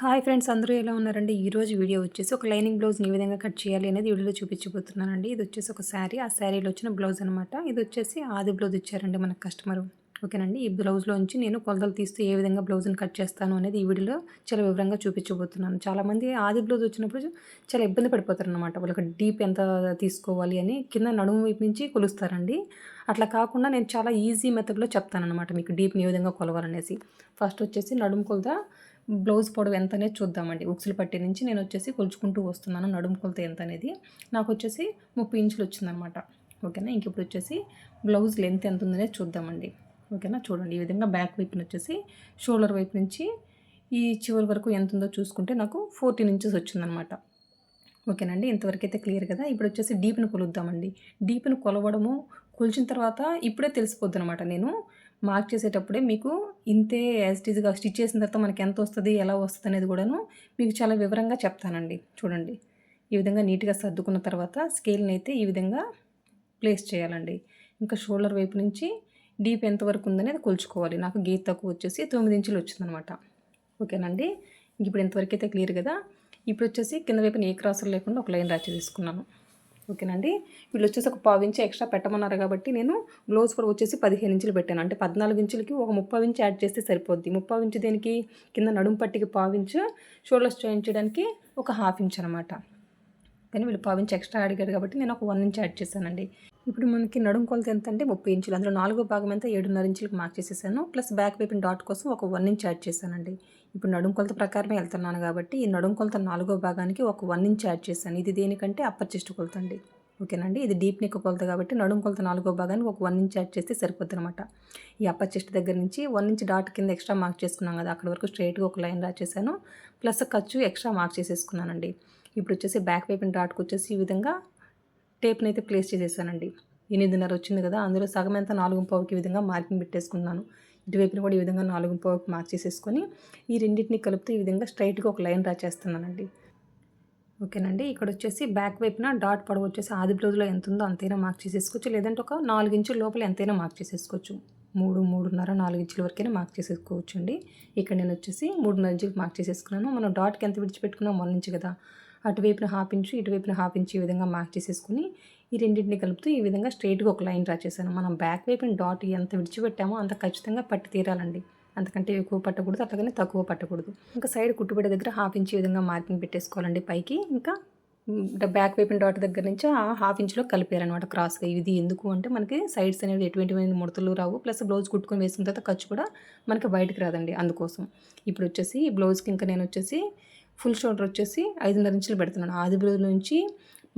Hi friends అందరూ ఎలా ఉన్నారండి? ఈరోజు వీడియో వచ్చేసి ఒక లైనింగ్ బ్లౌజ్ని ఏ విధంగా కట్ చేయాలి అనేది వీడియోలో చూపించబోతున్నానండి. ఇది వచ్చేసి ఒక శారీ. ఆ శారీలో వచ్చిన బ్లౌజ్ అనమాట ఇది వచ్చేసి ఆది బ్లౌజ్ ఇచ్చారండి మన కస్టమర్. ఓకేనండి? ఈ బ్లౌజ్లోంచి నేను కొలతలు తీస్తూ ఏ విధంగా బ్లౌజ్ని కట్ చేస్తాను అనేది ఈ వీడియోలో చాలా వివరంగా చూపించబోతున్నాను. చాలామంది ఆది బ్లౌజ్ వచ్చినప్పుడు చాలా ఇబ్బంది పడిపోతారు అనమాట వాళ్ళకి డీప్ ఎంత తీసుకోవాలి అని కింద నడుము వైపు నుంచి కొలుస్తారండి. అట్లా కాకుండా నేను చాలా ఈజీ మెథడ్లో చెప్తానమాట మీకు డీప్ని ఏ విధంగా కొలవాలనేసి. ఫస్ట్ వచ్చేసి నడుము కొలత బ్లౌజ్ పొడవు ఎంత అనేది చూద్దామండి. ఉక్సులు పట్టి నుంచి నేను వచ్చేసి కొలుచుకుంటూ వస్తున్నాను. నడుము కొలత ఎంత అనేది నాకు వచ్చేసి ముప్పై ఇంచులు వచ్చిందనమాట. ఓకేనా? ఇంక ఇప్పుడు వచ్చేసి బ్లౌజ్ లెంత్ ఎంత ఉందనేది చూద్దామండి. ఓకేనా? చూడండి. ఈ విధంగా బ్యాక్ వైపున వచ్చేసి షోల్డర్ వైపు నుంచి ఈ చివరి వరకు ఎంత ఉందో చూసుకుంటే నాకు ఫోర్టీన్ ఇంచెస్ వచ్చిందనమాట. ఓకేనండి ఇంతవరకు అయితే క్లియర్ కదా? ఇప్పుడు వచ్చేసి డీప్ని కొలుద్దామండి. డీప్ని కొలవడము కొలిచిన తర్వాత ఇప్పుడే తెలిసిపోద్ది అనమాట నేను. మార్క్ చేసేటప్పుడే మీకు ఇంతే యాజిటీజ్గా స్టిచ్ చేసిన తర్వాత మనకి ఎంత వస్తుంది ఎలా వస్తుంది అనేది కూడాను మీకు చాలా వివరంగా చెప్తానండి. చూడండి. ఈ విధంగా నీట్గా సర్దుకున్న తర్వాత స్కేల్ని అయితే ఈ విధంగా ప్లేస్ చేయాలండి. ఇంకా షోల్డర్ వైపు నుంచి డీప్ ఎంతవరకు ఉందనేది కొలుచుకోవాలి. నాకు గీత తక్కువ వచ్చేసి తొమ్మిది ఇంచులు వచ్చిందనమాట. ఓకేనండి? ఇప్పుడు ఎంతవరకు అయితే క్లియర్ కదా? ఇప్పుడు వచ్చేసి కింద వైపున ఏ క్రాసులు లేకుండా ఒక లైన్ రాచి తీసుకున్నాను. ఓకేనండి. వీళ్ళు వచ్చేసి ఒక పావు ఇంచు ఎక్స్ట్రా పెట్టమన్నారు కాబట్టి నేను బ్లౌజ్ కూడా వచ్చేసి పదిహేను ఇంచులు పెట్టాను. అంటే పద్నాలుగు ఇంచులకి ఒక ముప్పై ఇంచు యాడ్ చేస్తే సరిపోద్ది. ముప్పై ఇంచు దేనికి? కింద నడుము పట్టికి పావు ఇంచు షోల్డర్స్ జాయిన్ చేయడానికి ఒక హాఫ్ ఇంచ్ అనమాట. కానీ వీళ్ళు పావు ఇంచు ఎక్స్ట్రా అడిగారు కాబట్టి నేను ఒక వన్ ఇంచ్ యాడ్ చేశానండి. ఇప్పుడు మనకి నడుం కొలత ఎంత అంటే ముప్పై ఇంచులు. అందులో నాలుగో భాగం ఎంత ఏడున్నర ఇంచులకు మార్క్ చేసేసాను. ప్లస్ బ్యాక్ వైపు డాట్ కోసం ఒక వన్ ఇంచ్ యాడ్ చేశానండి. ఇప్పుడు నడుం కొలత ప్రకారమే వెళ్తున్నాను కాబట్టి ఈ నడుం కొలత నాలుగో భాగానికి ఒక వన్ ఇంచ్ యాడ్ చేశాను. ఇది దేనికంటే అప్పర్ చెస్ట్ కొలత అండి. ఓకేనండి? ఇది డీప్ నెక్ కొలత కాబట్టి నడుము కొలత నాలుగో భాగానికి ఒక వన్ ఇంచ్ యాడ్ చేస్తే సరిపోద్ది అనమాట ఈ అప్పర్ చెస్ట్ దగ్గర నుంచి వన్ ఇంచ్ డాట్ కింద ఎక్స్ట్రా మార్క్ చేసుకున్నాం కదా అక్కడ వరకు స్ట్రైట్గా ఒక లైన్ రా చేశాను ప్లస్ ఖర్చు ఎక్స్ట్రా మార్క్ చేసేసుకున్నానండి. ఇప్పుడు వచ్చేసి బ్యాక్ వైపున డాట్కి వచ్చేసి ఈ విధంగా టేప్ని అయితే ప్లేస్ చేసేసానండి. ఎనిమిదిన్నర వచ్చింది కదా అందులో సగం ఎంత? నాలుగు పావుకి ఈ విధంగా మార్కింగ్ పెట్టేసుకున్నాను. ఇటువైపున కూడా ఈ విధంగా నాలుగు పావుకి మార్క్ చేసేసుకొని ఈ రెండింటిని కలుపుతూ ఈ విధంగా స్ట్రైట్గా ఒక లైన్ డ్రా చేస్తున్నానండి ఓకేనండి ఇక్కడ వచ్చేసి బ్యాక్ వైపున డాట్ పొడవు వచ్చేసి ఆది బ్లౌజ్లో ఎంత ఉందో అంతైనా మార్క్ చేసేసుకోవచ్చు. లేదంటే ఒక నాలుగు ఇంచుల లోపల ఎంతైనా మార్క్ చేసేసుకోవచ్చు. మూడు మూడున్నర నాలుగు ఇంచుల వరకైనా మార్క్ చేసేసుకోవచ్చు అండి ఇక్కడ నేను వచ్చేసి మూడున్నర ఇంచులు మార్క్ చేసేసుకున్నాను. మనం డాట్కి ఎంత విడిచిపెట్టుకున్నాం మొన్న ఇంచు కదా. అటువైపున హాఫ్ ఇంచు ఇటువైపున హాఫ్ ఇంచు ఈ విధంగా మార్క్ చేసేసుకుని ఈ రెండింటిని కలుపుతూ ఈ విధంగా స్ట్రైట్గా ఒక లైన్ డ్రా చేశాను. మనం బ్యాక్ వైపున డాట్ ఎంత విడిచిపెట్టామో అంత ఖచ్చితంగా పట్టి తీరాలండి. అంతకంటే ఎక్కువ పట్టకూడదు అట్లాగనే తక్కువ పట్టకూడదు. ఇంకా సైడ్ కుట్టుబడి దగ్గర హాఫ్ ఇంచ్ విధంగా మార్కింగ్ పెట్టేసుకోవాలండి పైకి. ఇంకా బ్యాక్ వైపున డాట్ దగ్గర నుంచి ఆ హాఫ్ ఇంచ్లో కలిపారనమాట క్రాస్గా ఇది ఎందుకు అంటే మనకి సైడ్స్ అనేవి ఎటువంటి ముడతలు రావు. ప్లస్ బ్లౌజ్ కుట్టుకొని వేసిన తర్వాత ఖర్చు కూడా మనకి బయటకు రాదండి అందుకోసం. ఇప్పుడు వచ్చేసి ఈ బ్లౌజ్కి ఇంకా నేను వచ్చేసి ఫుల్ షోల్డర్ వచ్చేసి ఐదున్నర ఇంచులు పెడుతున్నాను. ఆది బ్లౌజ్ నుంచి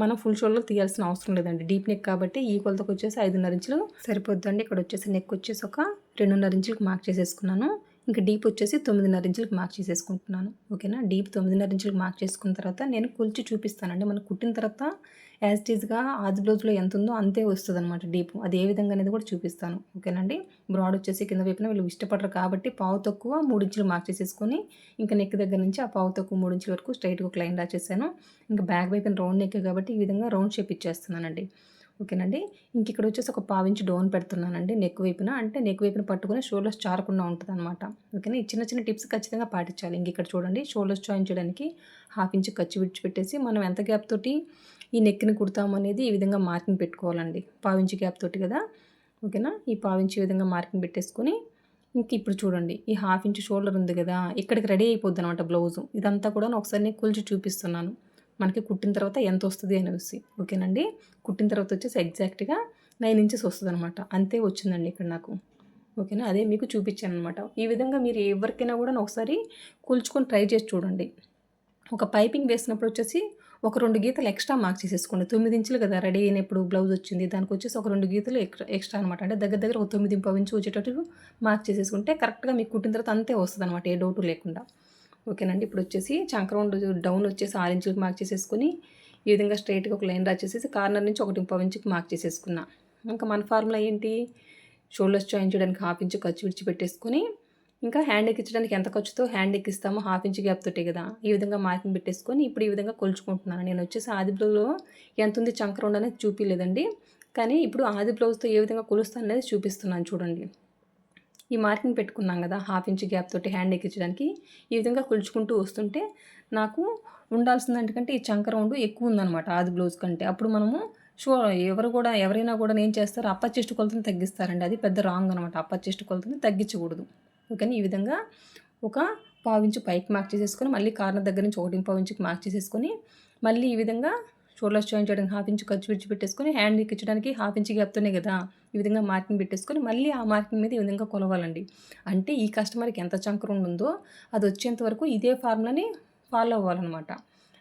మనం ఫుల్ షోల్డర్ తీయాల్సిన అవసరం లేదండి. డీప్ నెక్ కాబట్టి ఈ కొలతకు వచ్చేసి ఐదున్నర ఇంచులు సరిపోద్దండి. ఇక్కడ వచ్చేసి నెక్ వచ్చేసి ఒక రెండున్నర ఇంచులకు మార్క్ చేసేసుకున్నాను. ఇంకా డీప్ వచ్చేసి తొమ్మిదిన్నర ఇంచులకు మార్క్ చేసేసుకుంటున్నాను. ఓకేనా? డీప్ తొమ్మిదిన్నర ఇంచులకు మార్క్ చేసుకున్న తర్వాత నేను కొలిచి చూపిస్తానండి. మనం కుట్టిన తర్వాత యాజ్ టీజ్గా ఆది బ్లౌజ్లో ఎంత ఉందో అంతే వస్తుంది అనమాట డీప్. అది ఏ విధంగా అనేది కూడా చూపిస్తాను. ఓకేనండి బ్రాడ్ వచ్చేసి కింద వైపున వీళ్ళు ఇష్టపడరు కాబట్టి పావు తక్కువ మూడు ఇంచులు మార్క్ చేసేసుకొని ఇంకా నెక్ దగ్గర నుంచి ఆ పావు తక్కువ మూడు ఇంచుల వరకు స్ట్రైట్గా ఒక లైన్ రాసేసాను ఇంకా బ్యాక్ వైపున రౌండ్ నెక్ కాబట్టి ఈ విధంగా రౌండ్ షేప్ ఇచ్చేస్తున్నానండి. ఓకేనండి. ఇంక ఇక్కడ వచ్చేసి ఒక పావించి డోన్ పెడుతున్నానండి నెక్ వైపున. అంటే నెక్ వైపున పట్టుకుని షోల్డర్స్ చారకుండా ఉంటుంది అనమాట ఓకేనా? ఈ చిన్న చిన్న టిప్స్ ఖచ్చితంగా పాటించాలి. ఇంక ఇక్కడ చూడండి షోల్డర్స్ జాయిన్ చేయడానికి హాఫ్ ఇంచ్ ఖర్చు విడిచిపెట్టేసి మనం ఎంత గ్యాప్ తోటి ఈ నెక్ని కుడతాం అనేది ఈ విధంగా మార్కింగ్ పెట్టుకోవాలండి. పావించి గ్యాప్ తోటి కదా? ఓకేనా? ఈ పావించి విధంగా మార్కింగ్ పెట్టేసుకొని ఇంక ఇప్పుడు చూడండి ఈ హాఫ్ ఇంచ్ షోల్డర్ ఉంది కదా? ఇక్కడికి రెడీ అయిపోద్ది అనమాట బ్లౌజు. ఇదంతా కూడా ఒకసారి నేను కూల్చి చూపిస్తున్నాను. మనకి కుట్టిన తర్వాత ఎంత వస్తుంది అనేసి. ఓకేనండి? కుట్టిన తర్వాత వచ్చేసి ఎగ్జాక్ట్గా నైన్ ఇంచెస్ వస్తుంది అనమాట అంతే వచ్చిందండి ఇక్కడ నాకు. ఓకేనా? అదే మీకు చూపించాను అనమాట ఈ విధంగా మీరు ఎవరికైనా కూడా ఒకసారి కూల్చుకొని ట్రై చేసి చూడండి. ఒక పైపింగ్ వేసినప్పుడు వచ్చేసి ఒక రెండు గీతలు ఎక్స్ట్రా మార్క్ చేసేసుకోండి. తొమ్మిది ఇంచులు కదా రెడీ అయినప్పుడు బ్లౌజ్ వచ్చింది. దానికి వచ్చేసి ఒక రెండు గీతలు ఎక్స్ట్రా ఎక్స్ట్రా అనమాట అంటే దగ్గర దగ్గర ఒక తొమ్మిది ఇంపవించి ఇంచు వచ్చేటట్టు మార్క్ చేసేసుకుంటే కరెక్ట్గా మీకు కుట్టిన తర్వాత అంతే వస్తుంది అనమాట ఏ డౌట్ లేకుండా. ఓకేనండి. ఇప్పుడు వచ్చేసి చంక్రౌండ్ డౌన్ వచ్చేసి ఆరు మార్క్ చేసేసుకుని ఈ విధంగా స్ట్రైట్గా ఒక లైన్ డ్రా చేసేసి కార్నర్ నుంచి ఒకటి ముప్పై ఇంచుకి మార్క్ చేసేసుకున్నా. ఇంకా మన ఫార్ములా ఏంటి? షోల్డర్స్ జాయిన్ చేయడానికి హాఫ్ ఇంచు ఖర్చు విడిచి పెట్టేసుకుని ఇంకా హ్యాండ్ ఎక్కించడానికి ఎంత ఖర్చుతో హ్యాండ్ ఎక్కిస్తామో హాఫ్ ఇంచ్ గ్యాప్ తోటే కదా. ఈ విధంగా మార్కింగ్ పెట్టేసుకొని ఇప్పుడు ఈ విధంగా కొలుచుకుంటున్నాను. నేను వచ్చేసి ఆది బ్లౌజ్లో ఎంత ఉంది చంక్రౌండ్ అనేది చూపించలేదండి కానీ ఇప్పుడు ఆది బ్లౌజ్తో ఏ విధంగా కొలుస్తాను అనేది చూపిస్తున్నాను చూడండి. ఈ మార్కింగ్ పెట్టుకున్నాం కదా హాఫ్ ఇంచ్ గ్యాప్ తోటి హ్యాండ్ ఎక్కించడానికి. ఈ విధంగా కొలుచుకుంటూ వస్తుంటే నాకు ఉండాల్సిన దానికంటే ఈ చంక రౌండ్ ఎక్కువ ఉందన్నమాట ఆది బ్లౌజ్ కంటే. అప్పుడు మనము షో ఎవరు కూడా ఎవరైనా కూడా ఏం చేస్తారు అప్ప చెస్ట్ కొలతని తగ్గిస్తారండి. అది పెద్ద రాంగ్ అనమాట అప్ప చెస్ట్ కొలతని తగ్గించకూడదు. ఓకేనా? ఈ విధంగా ఒక పావించు పైకి మార్క్ చేసేసుకొని మళ్ళీ కార్నర్ దగ్గర నుంచి ఒకటి పావించుకి మార్క్ చేసేసుకొని మళ్ళీ ఈ విధంగా షోల్డర్స్ జాయిన్ చేయడానికి హాఫ్ ఇంచ్ ఖర్చు విడిచి పెట్టేసుకొని హ్యాండ్ ఎక్కించడానికి హాఫ్ ఇంచ్ గ్యాప్తోనే కదా. ఈ విధంగా మార్కింగ్ పెట్టేసుకొని మళ్ళీ ఆ మార్కింగ్ మీద ఈ విధంగా కొలవాలండి. అంటే ఈ కస్టమర్కి ఎంత చంకరం ఉందో అది వచ్చేంత వరకు ఇదే ఫార్ములాని ఫాలో అవ్వాలన్నమాట.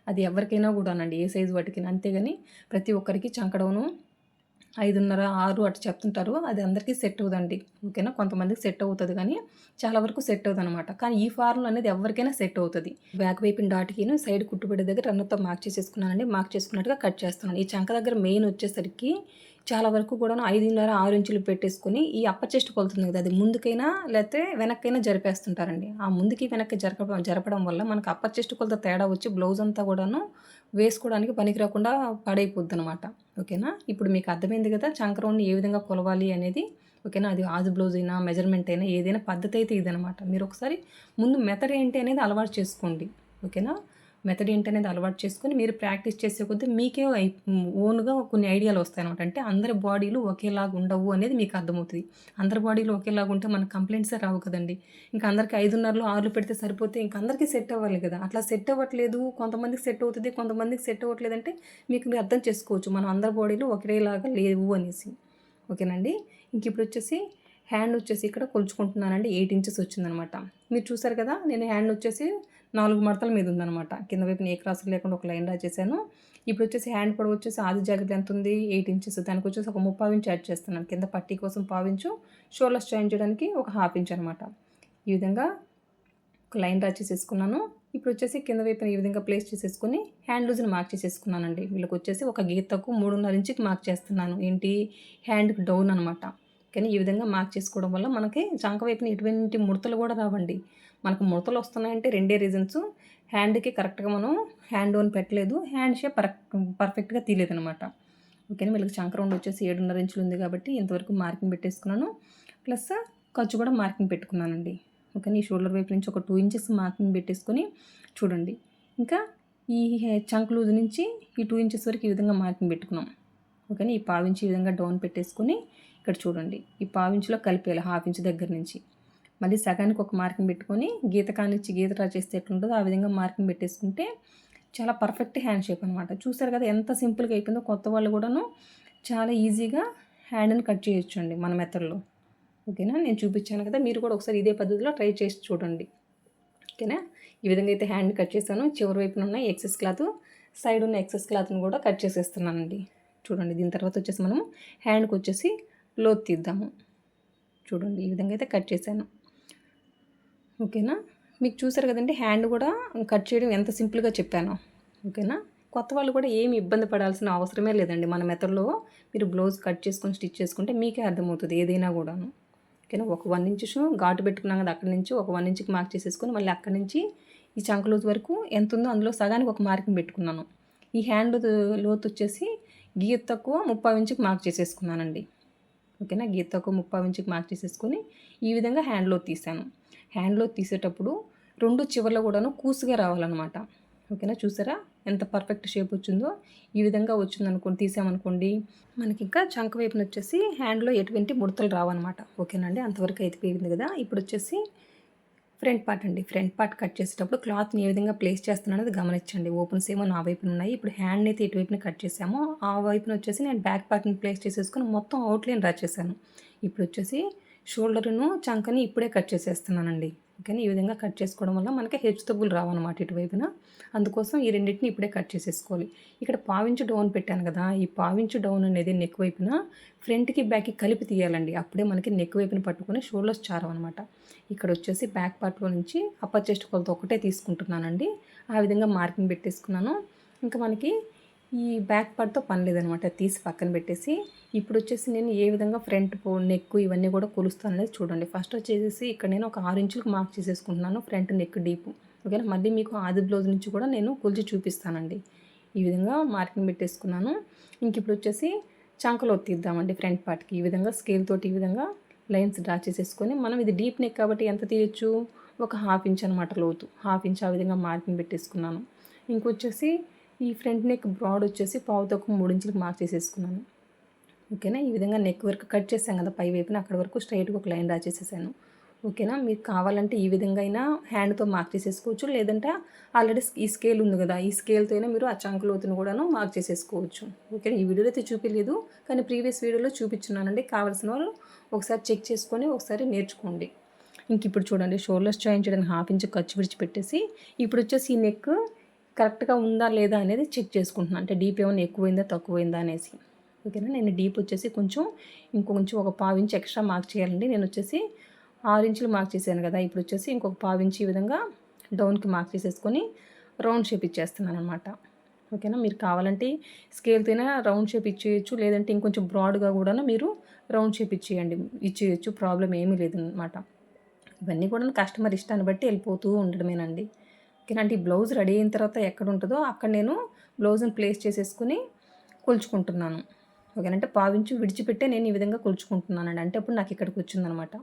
అది ఎవరికైనా కూడానండి ఏ సైజు వాటికి అంతేగాని ప్రతి ఒక్కరికి చంకడవును ఐదున్నర ఆరు అటు చెప్తుంటారు. అది అందరికీ సెట్ అవుదండి ఓకేనా? కొంతమందికి సెట్ అవుతుంది కానీ చాలా వరకు సెట్ అవుతుంది అనమాట కానీ ఈ ఫార్ములా అనేది ఎవరికైనా సెట్ అవుతుంది. బ్యాక్ వైపు డాట్కి సైడ్ కుట్టుబడి దగ్గర రన్నర్తో మార్క్ చేసేసుకున్నానండి. మార్క్ చేసుకున్నట్టుగా కట్ చేస్తున్నాను. ఈ చంక దగ్గర మెయిన్ వచ్చేసరికి చాలా వరకు కూడా ఐదున్నర ఆరు ఇంచులు పెట్టేసుకొని ఈ అప్ప చెస్ట్ కొలుతుంది కదా అది ముందుకైనా లేకపోతే వెనక్కైనా జరిపేస్తుంటారండి. ఆ ముందుకి వెనక్కి జరపడం జరపడం వల్ల మనకు అప్ప చెస్ట్ కొలత తేడా వచ్చి బ్లౌజ్ అంతా కూడాను వేసుకోవడానికి పనికి రాకుండా పడైపోద్ది అనమాట ఓకేనా? ఇప్పుడు మీకు అర్థమైంది కదా చంకరౌండ్ని ఏ విధంగా కొలవాలి అనేది. ఓకేనా? అది ఆజు బ్లౌజ్ అయినా మెజర్మెంట్ అయినా ఏదైనా పద్ధతి అయితే ఇదనమాట మీరు ఒకసారి ముందు మెథడ్ ఏంటి అనేది అలవాటు చేసుకోండి. ఓకేనా? మెథడ్ ఏంటనేది అనేది అలవాటు చేసుకొని మీరు ప్రాక్టీస్ చేసే కొద్దీ మీకే ఓన్గా కొన్ని ఐడియాలు వస్తాయి అనమాట అంటే అందరి బాడీలు ఒకేలాగా ఉండవు అనేది మీకు అర్థమవుతుంది. అందరి బాడీలు ఒకేలాగా ఉంటే మన కంప్లైంట్సే రావు కదండి. ఇంకా అందరికి ఐదున్నరలో ఆరులు పెడితే సరిపోతే ఇంక అందరికీ సెట్ అవ్వాలి కదా. అట్లా సెట్ అవ్వట్లేదు కొంతమందికి సెట్ అవుతుంది కొంతమందికి సెట్ అవ్వట్లేదు అంటే మీకు మీరు అర్థం చేసుకోవచ్చు. మనం అందరి బాడీలు ఒకేలాగా లేవు అనేసి. ఓకేనండి? ఇంక ఇప్పుడు వచ్చేసి హ్యాండ్ వచ్చేసి ఇక్కడ కొలుచుకుంటున్నానండి. ఎయిట్ ఇంచెస్ వచ్చిందనమాట మీరు చూసారు కదా నేను హ్యాండ్ వచ్చేసి నాలుగు మడతల మీద ఉందనమాట కింద వైపున ఏ క్రాస్ లేకుండా ఒక లైన్ డ్రా చేశాను ఇప్పుడు వచ్చేసి హ్యాండ్ పొడవు వచ్చేసి ఆది జాకెట్ ఎంత ఉంది ఎయిట్ ఇంచెస్ దానికి వచ్చేసి ఒక ముప్పై ఇంచ్ యాడ్ చేస్తున్నాను. కింద పట్టీ కోసం పావించు షోల్డర్స్ జాయిన్ చేయడానికి ఒక హాఫ్ ఇంచ్ అనమాట ఈ విధంగా ఒక లైన్ డ్రా చేసేసుకున్నాను ఇప్పుడు వచ్చేసి కింద వైపున ఈ విధంగా ప్లేస్ చేసేసుకుని హ్యాండ్ లూజ్ని మార్క్ చేసేసుకున్నానండి. వీళ్ళకి వచ్చేసి ఒక గీతకు మూడున్నర ఇంచుకి మార్క్ చేస్తున్నాను. ఏంటి? హ్యాండ్కి డౌన్ అనమాట కానీ ఈ విధంగా మార్క్ చేసుకోవడం వల్ల మనకి జాంక వైపున ఎటువంటి ముడతలు కూడా రావండి. మనకు ముడతలు వస్తున్నాయంటే రెండే రీజన్స్ హ్యాండ్కి కరెక్ట్గా మనం హ్యాండ్ ఓన్ పెట్టలేదు. హ్యాండ్ షేప్ పర్ఫెక్ట్ పర్ఫెక్ట్గా తీయలేదు అనమాట ఓకేనా వీళ్ళకి చంక్రౌండ్ వచ్చేసి ఏడున్నర ఇంచులు ఉంది కాబట్టి ఇంతవరకు మార్కింగ్ పెట్టేసుకున్నాను. ప్లస్ ఖర్చు కూడా మార్కింగ్ పెట్టుకున్నానండి. ఓకే ఈ షోల్డర్ వైపు నుంచి ఒక టూ ఇంచెస్ మార్కింగ్ పెట్టేసుకొని చూడండి. ఇంకా ఈ చంక్ లూజ్ నుంచి ఈ టూ ఇంచెస్ వరకు ఈ విధంగా మార్కింగ్ పెట్టుకున్నాం. ఓకేనా ఈ పావించి ఈ విధంగా డౌన్ పెట్టేసుకొని ఇక్కడ చూడండి. ఈ పావించిలో కలిపేయాలి హాఫ్ ఇంచ్ దగ్గర నుంచి. మళ్ళీ సగానికి ఒక మార్కింగ్ పెట్టుకొని గీత కానిచ్చి గీత డ్రా చేస్తే ఎట్లుంటుందో ఆ విధంగా మార్కింగ్ పెట్టేసుకుంటే చాలా పర్ఫెక్ట్ హ్యాండ్ షేప్ అనమాట చూసారు కదా ఎంత సింపుల్గా అయిపోయిందో కొత్త వాళ్ళు కూడాను చాలా ఈజీగా హ్యాండ్ని కట్ చేయొచ్చు అండి మన మెథడ్లో. ఓకేనా? నేను చూపించాను కదా మీరు కూడా ఒకసారి ఇదే పద్ధతిలో ట్రై చేసి చూడండి. ఓకేనా? ఈ విధంగా అయితే హ్యాండ్ కట్ చేశాను. చివరి వైపున ఉన్న ఎక్సెస్ క్లాత్ సైడ్ ఉన్న ఎక్సెస్ క్లాత్ని కూడా కట్ చేసేస్తున్నానండి. చూడండి దీని తర్వాత వచ్చేసి మనము హ్యాండ్కి వచ్చేసి లోత్ తీద్దాము. చూడండి ఈ విధంగా అయితే కట్ చేశాను. ఓకేనా? మీకు చూసారు కదండి హ్యాండ్ కూడా కట్ చేయడం ఎంత సింపుల్గా చెప్పాను. ఓకేనా? కొత్త వాళ్ళు కూడా ఏమి ఇబ్బంది పడాల్సిన అవసరమే లేదండి. మన మెథడ్లో మీరు బ్లౌజ్ కట్ చేసుకొని స్టిచ్ చేసుకుంటే మీకే అర్థమవుతుంది ఏదైనా కూడాను. ఓకేనా? ఒక వన్ ఇంచెస్ ఘాటు పెట్టుకున్నాం కదా అక్కడి నుంచి ఒక వన్ ఇంచ్కి మార్క్ చేసేసుకొని మళ్ళీ అక్కడి నుంచి ఈ చంక లోతు వరకు ఎంత ఉందో అందులో సగానికి ఒక మార్కింగ్ పెట్టుకున్నాను. ఈ హ్యాండ్ లోతు వచ్చేసి గీత తక్కువ ముప్పై ఇంచుకి మార్క్ చేసేసుకున్నానండి. ఓకేనా? గీత తక్కువ ముప్పై ఇంచుకి మార్క్ చేసేసుకొని ఈ విధంగా హ్యాండ్లో తీసాను. హ్యాండ్లో తీసేటప్పుడు రెండు చివర్లో కూడాను కూసుగా రావాలన్నమాట. ఓకేనా? చూసారా? ఎంత పర్ఫెక్ట్ షేప్ వచ్చిందో. ఈ విధంగా వచ్చిందనుకోండి తీసామనుకోండి మనకి ఇంకా చంక వైపున వచ్చేసి హ్యాండ్లో ఎటువంటి ముడతలు రావన్నమాట. ఓకేనండి అంతవరకు అయితే పోయింది కదా? ఇప్పుడు వచ్చేసి ఫ్రంట్ పార్ట్ అండి. ఫ్రంట్ పార్ట్ కట్ చేసేటప్పుడు క్లాత్ని ఏ విధంగా ప్లేస్ చేస్తున్నానది గమనించండి. ఓపెన్స్ ఏమో నా వైపున ఉన్నాయి. ఇప్పుడు హ్యాండ్ అయితే ఇటువైపున కట్ చేసామో ఆ వైపున వచ్చేసి నేను బ్యాక్ పార్ట్ని ప్లేస్ చేసేసుకొని మొత్తం అవుట్లైన్ డ్రా చేశాను ఇప్పుడు వచ్చేసి షోల్డర్ను చంకని ఇప్పుడే కట్ చేసేస్తున్నానండి. ఓకేనా? ఈ విధంగా కట్ చేసుకోవడం వల్ల మనకి హెచ్చుతగ్గులు రావన్నమాట ఇటువైపున. అందుకోసం ఈ రెండింటిని ఇప్పుడే కట్ చేసేసుకోవాలి. ఇక్కడ పావించు డౌన్ పెట్టాను కదా ఈ పావించు డౌన్ అనేది నెక్ వైపున ఫ్రంట్కి బ్యాక్కి కలిపి తీయాలండి. అప్పుడే మనకి నెక్ వైపున పట్టుకుని షోల్డర్స్ చారం అనమాట ఇక్కడ వచ్చేసి బ్యాక్ పార్ట్లో నుంచి అప్పర్ చెస్ట్ కొలత ఒకటే తీసుకుంటున్నానండి. ఆ విధంగా మార్కింగ్ పెట్టేసుకున్నాను. ఇంకా మనకి ఈ బ్యాక్ పార్ట్తో పని లేదనమాట. తీసి పక్కన పెట్టేసి ఇప్పుడు వచ్చేసి నేను ఏ విధంగా ఫ్రంట్ నెక్ ఇవన్నీ కూడా కొలుస్తాను అనేది చూడండి. ఫస్ట్ వచ్చేసి ఇక్కడ నేను ఒక ఆరు ఇంచులకు మార్క్ చేసేసుకుంటున్నాను ఫ్రంట్ నెక్ డీప్. ఓకేనా? మళ్ళీ మీకు ఆది బ్లౌజ్ నుంచి కూడా నేను కొలిచి చూపిస్తానండి. ఈ విధంగా మార్కింగ్ పెట్టేసుకున్నాను. ఇంక ఇప్పుడు వచ్చేసి చంకలో తీద్దామండి ఫ్రంట్ పార్ట్కి. ఈ విధంగా స్కేల్ తోటి ఈ విధంగా లైన్స్ డ్రా చేసేసుకొని మనం ఇది డీప్ నెక్ కాబట్టి ఎంత తీయచ్చు? ఒక హాఫ్ ఇంచ్ అనమాట లోతు. హాఫ్ ఇంచ్ ఆ విధంగా మార్కింగ్ పెట్టేసుకున్నాను. ఇంకొచ్చేసి ఈ ఫ్రంట్ నెక్ బ్రాడ్ వచ్చేసి పావుతోకు తక్కువ మూడు ఇంచులకు మార్క్ చేసేసుకున్నాను. ఓకేనా? ఈ విధంగా నెక్ వరకు కట్ చేసాం కదా పై వైపున అక్కడ వరకు స్ట్రైట్గా ఒక లైన్ డ్రా చేసేసాను. ఓకేనా? మీకు కావాలంటే ఈ విధంగా అయినా హ్యాండ్తో మార్క్ చేసేసుకోవచ్చు. లేదంటే ఆల్రెడీ ఈ స్కేల్ ఉంది కదా ఈ స్కేల్తో అయినా మీరు ఆ చంక్ లోతును కూడాను మార్క్ చేసేసుకోవచ్చు. ఓకే ఈ వీడియోలో అయితే చూపించలేదు కానీ ప్రీవియస్ వీడియోలో చూపించున్నానండి. కావాల్సిన వాళ్ళు ఒకసారి చెక్ చేసుకొని ఒకసారి నేర్చుకోండి. ఇంక ఇప్పుడు చూడండి షోల్డర్స్ జాయిన్ చేయడానికి హాఫ్ ఇంచ్ ఖర్చు విడిచిపెట్టేసి ఇప్పుడు వచ్చేసి ఈ నెక్ కరెక్ట్గా ఉందా లేదా అనేది చెక్ చేసుకుంటున్నాను అంటే డీప్ ఏమైనా ఎక్కువైందా తక్కువైందా అనేసి. ఓకేనా? నేను డీప్ వచ్చేసి కొంచెం ఇంకొంచెం ఒక పావు ఎక్స్ట్రా మార్క్ చేయాలండి. నేను వచ్చేసి ఆరు ఇంచులు మార్క్ చేశాను కదా. ఇప్పుడు వచ్చేసి ఇంకొక పావు ఈ విధంగా డౌన్కి మార్క్ చేసేసుకొని రౌండ్ షేప్ ఇచ్చేస్తున్నాను అనమాట ఓకేనా? మీరు కావాలంటే స్కేల్తోనే రౌండ్ షేప్ ఇచ్చేయచ్చు. లేదంటే ఇంకొంచెం బ్రాడ్గా కూడా మీరు రౌండ్ షేప్ ఇచ్చేయండి. ఇచ్చేయచ్చు. ప్రాబ్లం ఏమీ లేదనమాట ఇవన్నీ కూడా కస్టమర్ ఇష్టాన్ని బట్టి వెళ్ళిపోతూ ఉండడమేనండి. ఇలాంటి ఈ బ్లౌజ్ రెడీ అయిన తర్వాత ఎక్కడ ఉంటుందో అక్కడ నేను బ్లౌజ్ని ప్లేస్ చేసేసుకుని కొలుచుకుంటున్నాను. ఓకేనంటే పావించు విడిచిపెట్టే నేను ఈ విధంగా కొలుచుకుంటున్నానండి. అంటే అప్పుడు నాకు ఇక్కడికి వచ్చిందనమాట.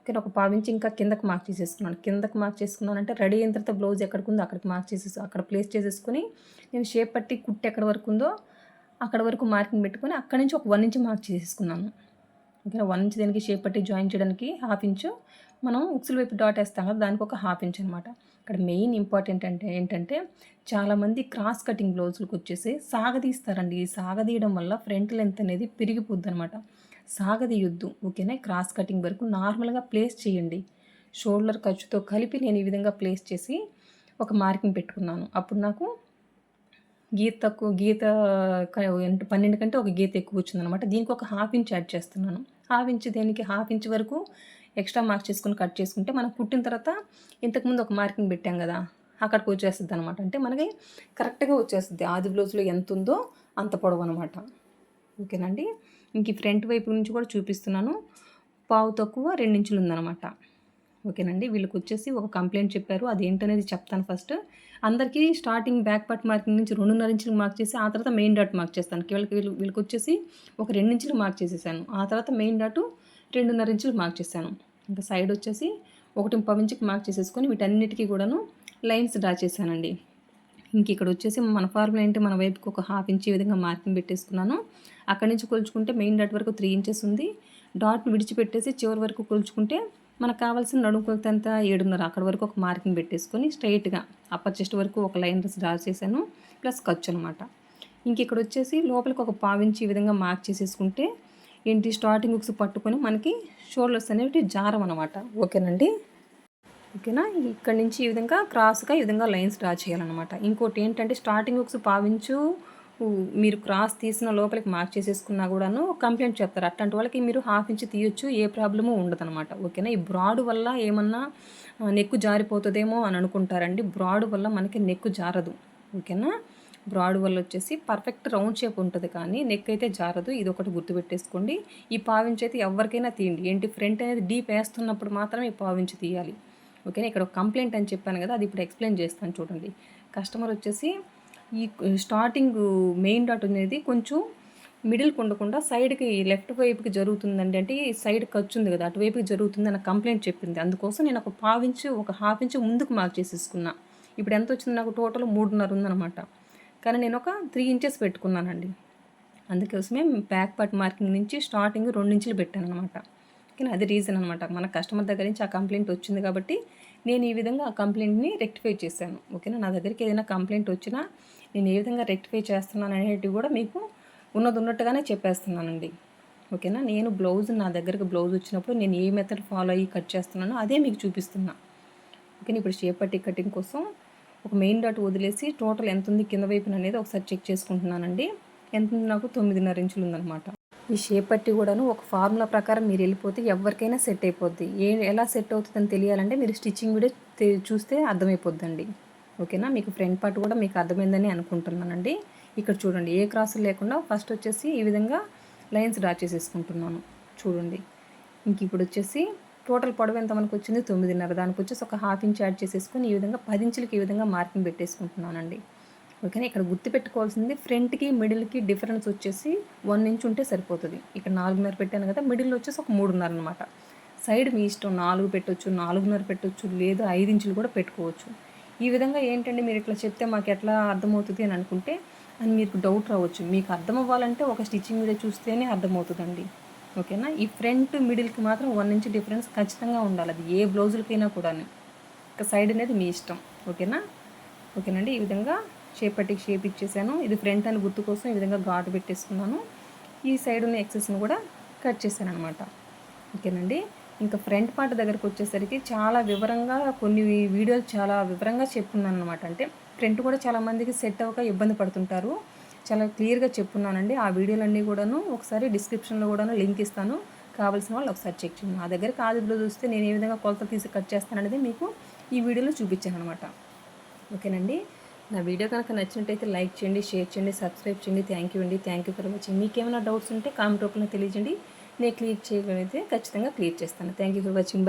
ఓకే ఒక పావించి ఇంకా కిందకి మార్క్ చేసేసుకున్నాను. కిందకు మార్క్ చేసుకున్నానంటే రెడీ అయిన తర్వాత బ్లౌజ్ ఎక్కడికి ఉందో అక్కడికి మార్క్ చేసేసి అక్కడ ప్లేస్ చేసేసుకుని నేను షేప్ పట్టి కుట్టి ఎక్కడ వరకు ఉందో అక్కడ వరకు మార్కింగ్ పెట్టుకొని అక్కడ నుంచి ఒక వన్ ఇంచ్ మార్క్ చేసేసుకున్నాను. ఓకే వన్ ఇంచ్ దానికి షేప్ పట్టి జాయిన్ చేయడానికి హాఫ్ ఇంచు మనం ఉక్సుల వైపు డాట్ వేస్తాం కదా దానికి ఒక హాఫ్ ఇంచ్ అనమాట ఇక్కడ మెయిన్ ఇంపార్టెంట్ అంటే ఏంటంటే చాలామంది క్రాస్ కటింగ్ బ్లౌజులకు వచ్చేసి సాగదీస్తారండి. ఈ సాగదీయడం వల్ల ఫ్రంట్ లెంత్ అనేది పెరిగిపోద్ది అనమాట సాగదీయొద్దు ఓకేనా క్రాస్ కటింగ్ వరకు నార్మల్గా ప్లేస్ చేయండి. షోల్డర్ ఖర్చుతో కలిపి నేను ఈ విధంగా ప్లేస్ చేసి ఒక మార్కింగ్ పెట్టుకున్నాను. అప్పుడు నాకు గీత తక్కువ గీత పన్నెండు కంటే ఒక గీత ఎక్కువ వచ్చిందనమాట దీనికి ఒక హాఫ్ ఇంచ్ యాడ్ చేస్తున్నాను. హాఫ్ ఇంచ్ దేనికి? హాఫ్ ఇంచ్ వరకు ఎక్స్ట్రా మార్క్ చేసుకుని కట్ చేసుకుంటే మనం కుట్టిన తర్వాత ఇంతకుముందు ఒక మార్కింగ్ పెట్టాం కదా అక్కడికి వచ్చేస్తుంది అనమాట అంటే మనకి కరెక్ట్గా వచ్చేస్తుంది. ఆది బ్లౌజ్లో ఎంత ఉందో అంత పొడవు అనమాట ఓకేనండి? ఇంక ఫ్రంట్ వైపు నుంచి కూడా చూపిస్తున్నాను. పావు తక్కువ రెండించులు ఉందన్నమాట. ఓకేనండి? వీళ్ళకి వచ్చేసి ఒక కంప్లైంట్ చెప్పారు. అదేంటనేది చెప్తాను ఫస్ట్. అందరికీ స్టార్టింగ్ బ్యాక్ పార్ట్ మార్కింగ్ నుంచి రెండున్నర ఇంచులు మార్క్ చేసి ఆ తర్వాత మెయిన్ డాట్ మార్క్ చేస్తాను. వీళ్ళకి వీళ్ళకి వచ్చేసి ఒక రెండించులు మార్క్ చేసేసాను. ఆ తర్వాత మెయిన్ డాటు రెండున్నర ఇంచులు మార్క్ చేశాను. ఇంకా సైడ్ వచ్చేసి ఒకటి ఇంచుకి మార్క్ చేసేసుకొని వీటన్నిటికీ కూడాను లైన్స్ డ్రా చేశానండి. ఇంక ఇక్కడ వచ్చేసి మన ఫార్ములా ఏంటి? మన వైపుకి ఒక హాఫ్ ఇంచ్ ఈ విధంగా మార్కింగ్ పెట్టేసుకున్నాను. అక్కడి నుంచి కొలుచుకుంటే మెయిన్ డాట్ వరకు త్రీ ఇంచెస్ ఉంది. డాట్ని విడిచిపెట్టేసి చివరి వరకు కొలుచుకుంటే మనకు కావాల్సిన నడుము కొలత ఎంత? ఏడున్నర. అక్కడ వరకు ఒక మార్కింగ్ పెట్టేసుకొని స్ట్రైట్గా అప్పర్ చెస్ట్ వరకు ఒక లైన్ డ్రా చేశాను. ప్లస్ ఖర్చు అనమాట ఇంక ఇక్కడ వచ్చేసి లోపలికి ఒక పావించి ఈ విధంగా మార్క్ చేసేసుకుంటే ఏంటి? స్టార్టింగ్ హుక్స్ పట్టుకొని మనకి షోల్డర్స్ అనేవి జారం అనమాట ఓకేనండి? ఓకేనా? ఇక్కడ నుంచి ఈ విధంగా క్రాస్గా ఈ విధంగా లైన్స్ డ్రా చేయాలన్నమాట. ఇంకోటి ఏంటంటే స్టార్టింగ్ హుక్స్ పావించు మీరు క్రాస్ తీసిన లోపలికి మార్క్ చేసేసుకున్నా కూడాను కంప్లైంట్ చెప్తారు. అట్లాంటి వాళ్ళకి మీరు హాఫ్ ఇంచ్ తీయొచ్చు ఏ ప్రాబ్లము ఉండదనమాట ఓకేనా? ఈ బ్రాడ్ వల్ల ఏమన్నా నెక్కు జారిపోతుందేమో అని అనుకుంటారండి. బ్రాడ్ వల్ల మనకి నెక్కు జారదు. ఓకేనా? బ్రాడ్ వల్ల వచ్చేసి పర్ఫెక్ట్ రౌండ్ షేప్ ఉంటుంది కానీ నెక్ అయితే జారదు. ఇది ఒకటి గుర్తుపెట్టేసుకోండి. ఈ పావించి అయితే ఎవరికైనా తీయండి. ఏంటి? ఫ్రంట్ అనేది డీప్ వేస్తున్నప్పుడు మాత్రమే ఈ పావించి తీయాలి. ఓకేనా? ఇక్కడ ఒక కంప్లైంట్ అని చెప్పాను కదా అది ఇప్పుడు ఎక్స్ప్లెయిన్ చేస్తాను చూడండి. కస్టమర్ వచ్చేసి ఈ స్టార్టింగ్ మెయిన్ డాట్ అనేది కొంచెం మిడిల్కి ఉండకుండా సైడ్కి లెఫ్ట్ వైపుకి జరుగుతుందండి. అంటే సైడ్ ఖర్చు ఉంది కదా అటువైపుకి జరుగుతుంది అన్న కంప్లైంట్ చెప్పింది. అందుకోసం నేను ఒక పావించి ఒక హాఫ్ ఇంచ్ ముందుకు మార్క్ చేసేసుకున్నా. ఇప్పుడు ఎంత వచ్చింది? నాకు టోటల్ మూడున్నర ఉందన్నమాట. కానీ నేను ఒక త్రీ ఇంచెస్ పెట్టుకున్నానండి. అందుకోసమే బ్యాక్ పార్ట్ మార్కింగ్ నుంచి స్టార్టింగ్ రెండు ఇంచులు పెట్టాను అనమాట కానీ అది రీజన్ అనమాట మన కస్టమర్ దగ్గర నుంచి ఆ కంప్లైంట్ వచ్చింది కాబట్టి నేను ఈ విధంగా ఆ కంప్లైంట్ని రెక్టిఫై చేశాను. ఓకేనా నా దగ్గరికి ఏదైనా కంప్లైంట్ వచ్చినా నేను ఏ విధంగా రెక్టిఫై చేస్తున్నాను అనేటివి కూడా మీకు ఉన్నది ఉన్నట్టుగానే చెప్పేస్తున్నానండి. ఓకేనా నేను బ్లౌజ్ నా దగ్గరకు బ్లౌజ్ వచ్చినప్పుడు నేను ఏ మెథడ్ ఫాలో అయ్యి కట్ చేస్తున్నానో అదే మీకు చూపిస్తున్నా. ఓకే ఇప్పుడు షేప్ పట్టి కటింగ్ కోసం ఒక మెయిన్ డాట్ వదిలేసి టోటల్ ఎంత ఉంది కింద వైపున అనేది ఒకసారి చెక్ చేసుకుంటున్నానండి. ఎంత ఉంది నాకు తొమ్మిదిన్నర ఇంచులు ఉందన్నమాట ఈ షేప్ పట్టి కూడాను ఒక ఫార్ములా ప్రకారం మీరు వెళ్ళిపోతే ఎవరికైనా సెట్ అయిపోద్ది. ఏ ఎలా సెట్ అవుతుందని తెలియాలంటే మీరు స్టిచ్చింగ్ వీడియో చూస్తే అర్థమైపోద్దండి. ఓకేనా? మీకు ఫ్రంట్ పార్ట్ కూడా మీకు అర్థమైందని అనుకుంటున్నానండి. ఇక్కడ చూడండి ఏ క్రాసులు లేకుండా ఫస్ట్ వచ్చేసి ఈ విధంగా లైన్స్ డ్రా చేసేసుకుంటున్నాను. చూడండి. ఇంక ఇప్పుడు వచ్చేసి టోటల్ పొడవు ఎంత మనకు వచ్చింది తొమ్మిదిన్నర. దానికి వచ్చేసి ఒక హాఫ్ ఇంచ్ యాడ్ చేసేసుకుని ఈ విధంగా పది ఇంచులకి ఈ విధంగా మార్కింగ్ పెట్టేసుకుంటున్నానండి. ఓకేనా? ఇక్కడ గుర్తుపెట్టుకోవాల్సింది ఫ్రంట్కి మిడిల్కి డిఫరెన్స్ వచ్చేసి వన్ ఇంచ్ ఉంటే సరిపోతుంది. ఇక్కడ నాలుగున్నర పెట్టాను కదా మిడిల్ వచ్చేసి ఒక మూడున్నర అనమాట సైడ్ మీ ఇష్టం నాలుగు పెట్టొచ్చు నాలుగున్నర పెట్టొచ్చు లేదు ఐదు ఇంచులు కూడా పెట్టుకోవచ్చు. ఈ విధంగా ఏంటంటే మీరు ఇట్లా చెప్తే మాకు ఎట్లా అర్థమవుతుంది అని అనుకుంటే అని మీకు డౌట్ రావచ్చు. మీకు అర్థం అవ్వాలంటే ఒక స్టిచ్చింగ్ వీడియో చూస్తేనే అర్థమవుతుందండి. ఓకేనా? ఈ ఫ్రంట్ మిడిల్కి మాత్రం వన్ ఇంచ్ డిఫరెన్స్ ఖచ్చితంగా ఉండాలి. అది ఏ బ్లౌజులకైనా కూడా ఇక సైడ్ అనేది మీ ఇష్టం. ఓకేనా? ఓకేనండి. ఈ విధంగా షేప్ పట్టి షేప్ ఇచ్చేసాను. ఇది ఫ్రంట్ అని గుర్తు కోసం ఈ విధంగా ఘాటు పెట్టేసుకున్నాను. ఈ సైడ్ ఉన్న ఎక్సెస్ని కూడా కట్ చేశాను అనమాట ఓకేనండి. ఇంకా ఫ్రంట్ పార్ట్ దగ్గరకు వచ్చేసరికి చాలా వివరంగా కొన్ని వీడియోలు చాలా వివరంగా చెప్పున్నాను అనమాట అంటే ఫ్రంట్ కూడా చాలా మందికి సెట్ అవ్వక ఇబ్బంది పడుతుంటారు. చాలా క్లియర్గా చెప్పున్నానండి. ఆ వీడియోలన్నీ కూడాను ఒకసారి డిస్క్రిప్షన్లో కూడాను లింక్ ఇస్తాను. కావాల్సిన వాళ్ళు ఒకసారి చెక్ చేయండి. నా దగ్గర కాదు చూస్తే నేను ఏ విధంగా కొలత తీసి కట్ చేస్తాననేది మీకు ఈ వీడియోలో చూపించాను అనమాట ఓకేనండి? నా వీడియో కనుక నచ్చినట్టయితే లైక్ చేయండి షేర్ చేయండి సబ్స్క్రైబ్ చేయండి. థ్యాంక్ యూ అండి. Thank you for watching. మీకు ఏమైనా డౌట్స్ ఉంటే కామెంట్ రూపంలో తెలియజేయండి. నేను క్లియర్ చేయగలిగితే ఖచ్చితంగా క్లియర్ చేస్తాను. Thank you for watching.